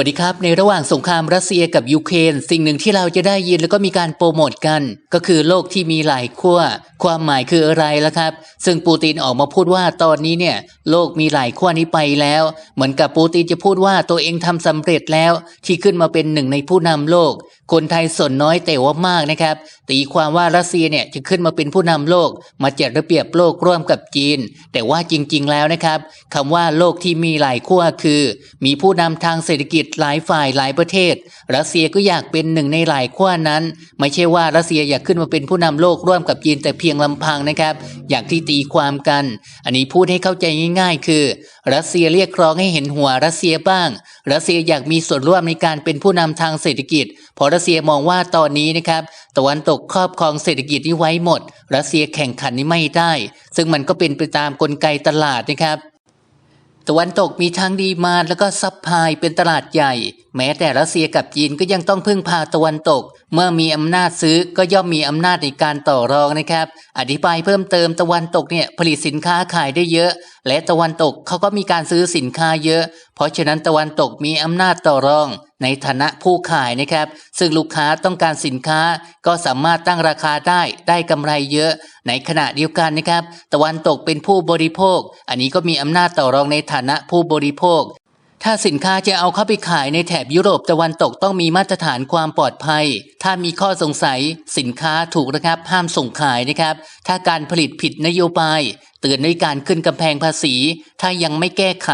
วัสดีครับ ในระหว่างสงครามรัสเซียกับยูเครนสิ่งหนึ่งที่เราจะได้ยินแล้วก็มีการโปรโมทกัน ก็คือโลกที่มีหลายขั้ว ความหมายคืออะไรล่ะครับ ซึ่งปูตินออกมาพูดว่าตอนนี้เนี่ยโลกมีหลายขั้วนี้ไปแล้ว เหมือนกับปูตินจะพูดว่าตัวเองทำสำเร็จแล้ว ที่ขึ้นมาเป็นหนึ่งในผู้นำโลก คนไทยส่วนน้อยแต่ว่ามากนะครับ ตีความว่ารัสเซียเนี่ยจะขึ้นมาเป็นผู้นำโลก มาจัดระเบียบโลกร่วมกับจีน แต่ว่าจริง ๆ แล้วนะครับคำว่าโลกที่มีหลายขั้วคือ มีผู้นำทางเศรษฐกิจหลายฝ่ายหลายประเทศ รัสเซียก็อยากเป็นหนึ่งในหลายขั้วนั้น ไม่ใช่ว่ารัสเซียอยากขึ้นมาเป็นผู้นำโลกร่วมกับจีนแต่เพียงลำพังนะครับ อย่างที่ตีความกัน อันนี้พูดให้เข้าใจง่าย ๆ คือ รัสเซียเรียกร้องให้เห็นหัวรัสเซียบ้าง รัสเซียอยากมีส่วนร่วมในการเป็นผู้นำทางเศรษฐกิจเพราะรัสเซียมองว่าตอนนี้นะครับตะวันตกครอบครองเศรษฐกิจนี้ไว้หมด รัสเซียแข่งขันนี้ไม่ได้ ซึ่งมันก็เป็นไปตามกลไกตลาดนะครับ ตะวันตกมีทั้งดีมาแล้วก็ซับพลายเป็นตลาดใหญ่ แม้แต่รัสเซียกับจีนก็ยังต้องพึ่งพาตะวันตก เมื่อมีอำนาจซื้อก็ย่อมมีอำนาจในการต่อรองนะครับ อธิบายเพิ่มเติมตะวันตกเนี่ยผลิตสินค้าขายได้เยอะ และตะวันตกเขาก็มีการซื้อสินค้าเยอะ เพราะฉะนั้นตะวันตกมีอำนาจต่อรอง ในฐานะผู้ขายนะครับ ซึ่งลูกค้าต้องการสินค้าก็สามารถตั้งราคาได้ได้กำไรเยอะ ในขณะเดียวกันนะครับ ตะวันตกเป็นผู้บริโภค อันนี้ก็มีอำนาจต่อรองในฐานะผู้บริโภค ถ้าสินค้าจะเอาเข้าไปขายในแถบยุโรปตะวันตกต้องมีมาตรฐานความปลอดภัย ถ้ามีข้อสงสัย สินค้าถูกนะครับห้ามส่งขายนะครับ ถ้าการผลิตผิดนโยบายเตือนด้วยการขึ้นกำแพงภาษี ถ้ายังไม่แก้ไข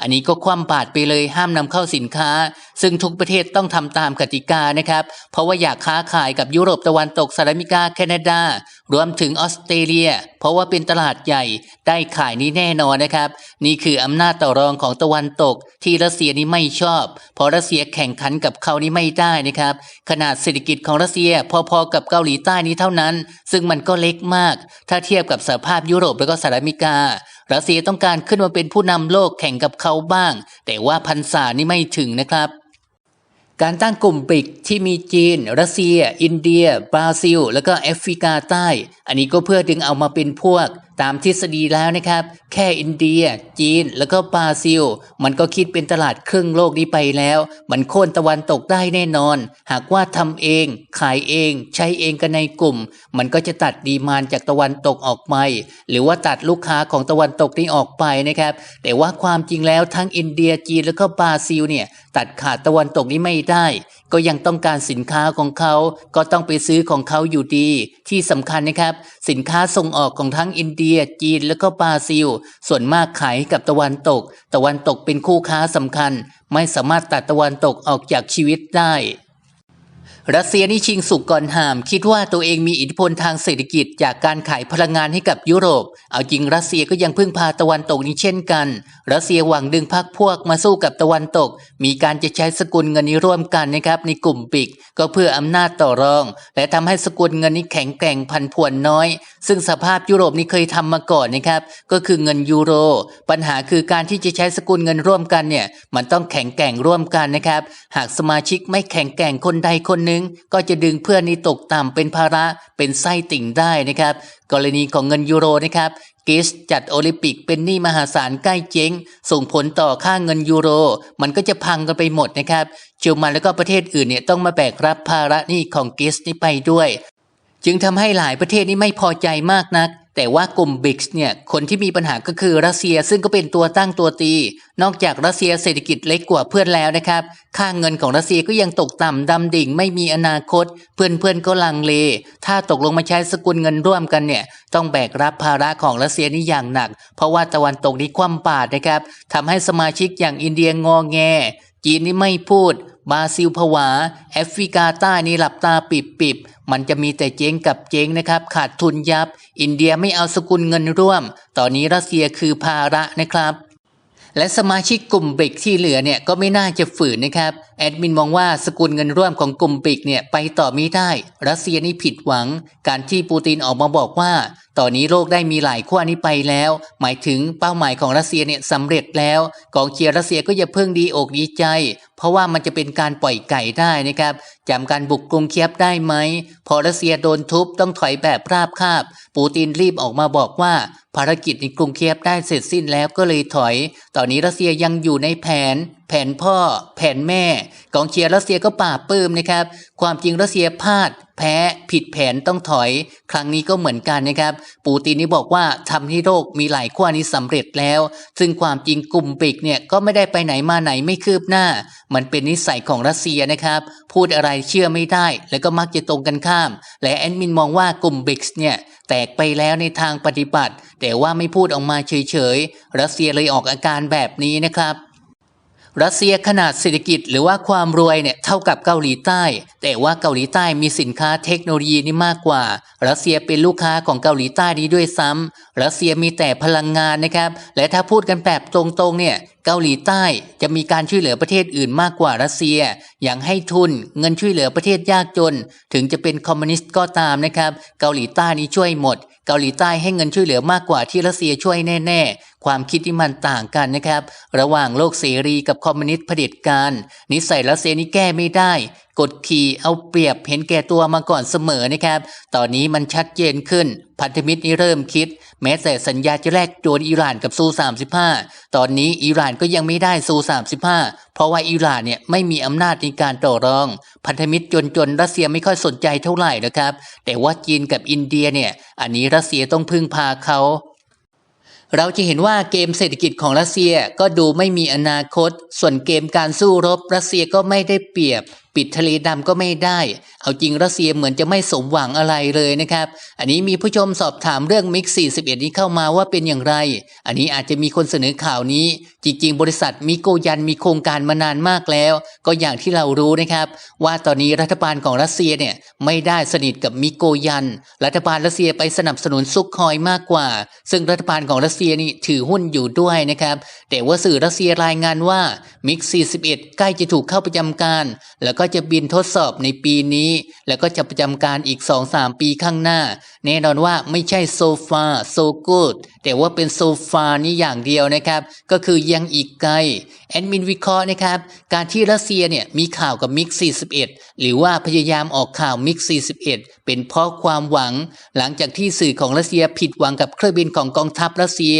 อันนี้ก็คว่ำบาตรไปเลยห้ามนำเข้าสินค้า ซึ่งทุกประเทศต้องทำตามกติกานะครับ เพราะว่าอยากค้าขายกับยุโรปตะวันตกสหรัฐอเมริกาแคนาดา รวมถึงออสเตรเลีย เพราะว่าเป็นตลาดใหญ่ได้ขายนี้แน่นอนนะครับ นี่คืออำนาจต่อรองของตะวันตก ที่รัสเซียนี้ไม่ชอบเพราะรัสเซียแข่งขันกับเขานี้ไม่ได้นะครับขนาดเศรษฐกิจของรัสเซียพอๆกับเกาหลีใต้นี้เท่านั้น ซึ่งมันก็เล็กมาก ถ้าเทียบกับสหภาพยุโรปแล้วก็สหรัฐอเมริการัสเซียต้องการขึ้นมาเป็นผู้นำโลกแข่งกับเขาบ้าง แต่ว่าพันศานี่ไม่ถึงนะครับ การตั้งกลุ่มบริกที่มีจีน รัสเซีย อินเดีย บราซิล แล้วก็แอฟริกาใต้ อันนี้ก็เพื่อดึงเอามาเป็นพวก ตามทฤษฎีแล้วนะครับ แค่อินเดีย จีน แล้วก็บราซิล มันก็คิดเป็นตลาดครึ่งโลกนี้ไปแล้ว มันโค่นตะวันตกได้แน่นอน หากว่าทำเอง ขายเอง ใช้เองกันในกลุ่ม มันก็จะตัดดีมานจากตะวันตกออกไปหรือว่าตัดลูกค้าของตะวันตกนี้ออกไปนะครับ แต่ว่าความจริงแล้วทั้งอินเดียจีนแล้วก็บราซิลเนี่ยตัดขาดตะวันตกนี้ไม่ได้ ก็ยังต้องการสินค้าของเขาก็ต้องไปซื้อของเขาอยู่ดี ที่สำคัญนะครับ สินค้าส่งออกของทั้งอินเดีย จีนแล้วก็บราซิล ส่วนมากขายกับตะวันตก ตะวันตกเป็นคู่ค้าสำคัญ ไม่สามารถตัดตะวันตกออกจากชีวิตได้ รัสเซียนี่ชิงสุกก่อนหาม คิดว่าตัวเองมีอิทธิพลทางเศรษฐกิจจากการขายพลังงานให้กับยุโรป เอาจริงรัสเซียก็ยังพึ่งพาตะวันตกนี้เช่นกัน รัสเซียหวังดึงพรรคพวกมาสู้กับตะวันตก มีการจะใช้สกุลเงินนี้ร่วมกันนะครับในกลุ่มปิก ก็เพื่ออำนาจต่อรอง และทำให้สกุลเงินนี้แข็งแกร่งพันผวนน้อย ซึ่งสภาพยุโรปนี่เคยทำมาก่อนนะครับ ก็คือเงินยูโร ปัญหาคือการที่จะใช้สกุลเงินร่วมกันเนี่ย มันต้องแข็งแกร่งร่วมกันนะครับ หากสมาชิกไม่แข็งแกร่งคนใดคนหนึ่งก็จะดึงเพื่อนนี้ตกต่ำเป็นภาระเป็นไส้ติ่งได้นะครับ กรณีของเงินยูโรนะครับกรีซจัดโอลิมปิกเป็นหนี้มหาศาลใกล้เจ๊ง ส่งผลต่อค่าเงินยูโร มันก็จะพังกันไปหมดนะครับเจอรมันแล้วก็ประเทศอื่นเนี่ยต้องมาแบกรับภาระหนี้ของกรีซนี้ไปด้วย จึงทำให้หลายประเทศนี้ไม่พอใจมากนัก แต่ว่ากลุ่มบิกเนี่ยคนที่มีปัญหาก็คือรัสเซียซึ่งก็เป็นตัวตั้งตัวตี นอกจากรัสเซียเศรษฐกิจเล็กกว่าเพื่อนแล้วนะครับ ค่าเงินของรัสเซียก็ยังตกต่ำดำดิ่งไม่มีอนาคตเพื่อนเพื่อนๆก็ลังเล ถ้าตกลงมาใช้สกุลเงินร่วมกันเนี่ยต้องแบกรับภาระของรัสเซียนี่อย่างหนัก เพราะว่าตะวันตกนี้คว่ำบาตรนะครับทำให้สมาชิกอย่างอินเดียงอแงจีนนี่ไม่พูด บราซิลผวา แอฟริกาใต้นี่หลับตาปิบปิบมันจะมีแต่เจ๊งกับเจ๊งนะครับ ขาดทุนยับ อินเดียไม่เอาสกุลเงินร่วม ตอนนี้รัสเซียคือภาระนะครับและสมาชิกกลุ่มบริกที่เหลือเนี่ยก็ไม่น่าจะฝืนนะครับ แอดมินมองว่าสกุลเงินร่วมของกลุ่มบริกเนี่ยไปต่อไม่ได้ รัสเซียนี่ผิดหวัง การที่ปูตินออกมาบอกว่า ตอนนี้โลกได้มีหลายขั้วนี้ไปแล้ว หมายถึงเป้าหมายของรัสเซียเนี่ยสำเร็จแล้ว กองเชียร์รัสเซียก็อย่าเพิ่งดีอกดีใจ ราะว่ามันจะเป็นการปล่อยไก่ได้นะครับจำการบุกกรุงเคียบได้ไหม พอรัสเซียโดนทุบต้องถอยแบบราบคาบ ปูตินรีบออกมาบอกว่า ภารกิจในกรุงเคียบได้เสร็จสิ้นแล้วก็เลยถอย ตอนนี้รัสเซียยังอยู่ในแผน แผนพ่อ แผนแม่ กองเชียร์รัสเซียก็ป่าบปื้มนะครับ ความจริงรัสเซียพลาด แพ้ผิดแผนต้องถอย ครั้งนี้ก็เหมือนกันนะครับ ปูตินนี่บอกว่าทำให้โลกมีหลายขั้วนี้สำเร็จแล้ว ซึ่งความจริงกลุ่มปิกเนี่ยก็ไม่ได้ไปไหนมาไหนไม่คืบหน้า มันเป็นนิสัยของรัสเซียนะครับ พูดอะไรเชื่อไม่ได้ แล้วก็มักจะตรงกันข้าม และแอดมินมองว่ากลุ่มบิกส์เนี่ยแตกไปแล้วในทางปฏิบัติ แต่ว่าไม่พูดออกมาเฉยๆรัสเซียเลยออกอาการแบบนี้นะครับ รัสเซียขนาดเศรษฐกิจหรือว่าความรวยเนี่ยเท่ากับเกาหลีใต้ แต่ว่าเกาหลีใต้มีสินค้าเทคโนโลยีนี่มากกว่า รัสเซียเป็นลูกค้าของเกาหลีใต้นี้ด้วยซ้ำรัสเซียมีแต่พลังงานนะครับ และถ้าพูดกันแบบตรงๆเนี่ยเกาหลีใต้จะมีการช่วยเหลือประเทศอื่นมากกว่ารัสเซีย อย่างให้ทุนเงินช่วยเหลือประเทศยากจน ถึงจะเป็นคอมมิวนิสต์ก็ตามนะครับ เกาหลีใต้นี้ช่วยหมด เกาหลีใต้ให้เงินช่วยเหลือมากกว่าที่รัสเซียช่วยแน่ๆ ความคิดที่มันต่างกันนะครับ ระหว่างโลกเสรีกับคอมมิวนิสต์เผด็จการ นิสัยรัสเซียนี่แก้ไม่ได้ กดขี่เอาเปรียบเห็นแก่ตัวมาก่อนเสมอนะครับ ตอนนี้มันชัดเจนขึ้น พันธมิตรนี่เริ่มคิด แม้แต่สัญญาจะแลกโดนอิหร่านกับซู35 ตอนนี้อิหร่านก็ยังไม่ได้ซู35 เพราะว่าอิหร่านเนี่ยไม่มีอำนาจในการต่อรอง พันธมิตรจนๆรัสเซียไม่ค่อยสนใจเท่าไหร่นะครับ แต่ว่าจีนกับอินเดียเนี่ย อันนี้รัสเซียต้องพึ่งพาเขาเราจะเห็นว่าเกมเศรษฐกิจของรัสเซียก็ดูไม่มีอนาคต ส่วนเกมการสู้รบรัสเซียก็ไม่ได้เปรียบ ปิดทะเลดำก็ไม่ได้ เอาจริงรัสเซียเหมือนจะไม่สมหวังอะไรเลยนะครับ อันนี้มีผู้ชมสอบถามเรื่องมิก41 นี้เข้ามาว่าเป็นอย่างไร อันนี้อาจจะมีคนเสนอข่าวนี้ จริง ๆ บริษัทมิโกยันมีโครงการมานานมากแล้ว ก็อย่างที่เรารู้นะครับ ว่าตอนนี้รัฐบาลของรัสเซียเนี่ยไม่ได้สนิทกับมิโกยัน รัฐบาลรัสเซียไปสนับสนุนซุกคอยมากกว่า ซึ่งรัฐบาลของรัสเซียนี่ถือหุ้นอยู่ด้วยนะครับแต่ว่าสื่อรัสเซียรายงานว่ามิก41 ใกล้จะถูกเข้าประจำการ แล้วก็็จะบินทดสอบในปีนี้ แล้วก็จะประจำการอีก 2-3 ปีข้างหน้า แน่นอนว่าไม่ใช่โซฟาโซกูดแต่ว่าเป็นโซฟานี่อย่างเดียวนะครับ ก็คือยังอีกไกล แอดมินวิเคราะห์นะครับ การที่รัสเซียเนี่ยมีข่าวกับมิก41 หรือว่าพยายามออกข่าวมิก41 เป็นเพราะความหวัง หลังจากที่สื่อของรัสเซียผิดหวังกับเครื่องบินของกองทัพรัสเซีย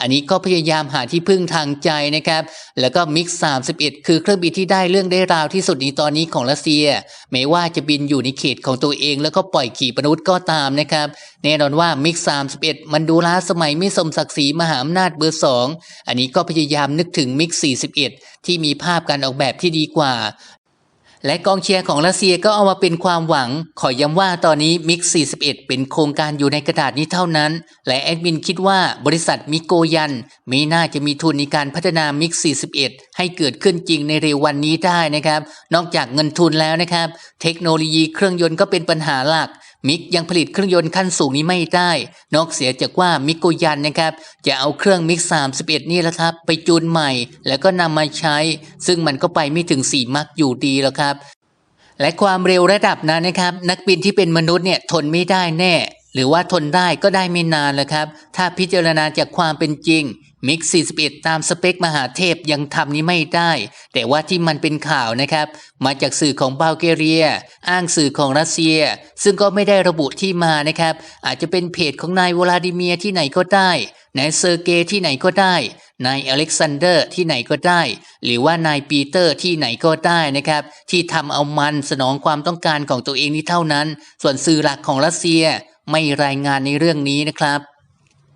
อันนี้ก็พยายามหาที่พึ่งทางใจนะครับ แล้วก็มิก31 คือเครื่องบินที่ได้เรื่องได้ราวที่สุดในตอนนี้ของรัสเซีย ไม่ว่าจะบินอยู่ในเขตของตัวเอง แล้วก็ปล่อยขี่ปนุษย์ก็ตามนะครับแน่นอนว่ามิก31 มันดูล้าสมัยไม่สมศักดิ์ศรีมหาอำนาจเบอร์สองอันนี้ก็พยายามนึกถึงมิก41ที่มีภาพการออกแบบที่ดีกว่า และกองเชียร์ของรัสเซียก็เอามาเป็นความหวัง ขอย้ำว่าตอนนี้มิก41 เป็นโครงการอยู่ในกระดาษนี้เท่านั้น และแอดมินคิดว่าบริษัทมิโกยันไม่น่าจะมีทุนในการพัฒนามิก41 ให้เกิดขึ้นจริงในเร็ววันนี้ได้นะครับ นอกจากเงินทุนแล้วนะครับ เทคโนโลยีเครื่องยนต์ก็เป็นปัญหาหลัก มิกยังผลิตเครื่องยนต์ขั้นสูงนี้ไม่ได้ นอกเสียจากว่ามิโกยันนะครับ จะเอาเครื่องมิก 31 นี่แหละครับ ไปจูนใหม่ แล้วก็นำมาใช้ ซึ่งมันก็ไปไม่ถึง 4 มักอยู่ดีแล้วครับ และความเร็วระดับนั้นนะครับ นักบินที่เป็นมนุษย์เนี่ยทนไม่ได้แน่ หรือว่าทนได้ก็ได้ไม่นานแล้วครับ ถ้าพิจารณาจากความเป็นจริง มิก41 ตามสเปคมหาเทพยังทำนี้ไม่ได้ แต่ว่าที่มันเป็นข่าวนะครับ มาจากสื่อของบัลแกเรีย อ้างสื่อของรัสเซีย ซึ่งก็ไม่ได้ระบุที่มานะครับ อาจจะเป็นเพจของนายวลาดิเมียที่ไหนก็ได้นายเซอร์เกย์ที่ไหนก็ได้ นายอเล็กซานเดอร์ที่ไหนก็ได้ หรือว่านายปีเตอร์ที่ไหนก็ได้นะครับ ที่ทำเอามันสนองความต้องการของตัวเองนี้เท่านั้น ส่วนสื่อหลักของรัสเซียไม่รายงานในเรื่องนี้นะครับ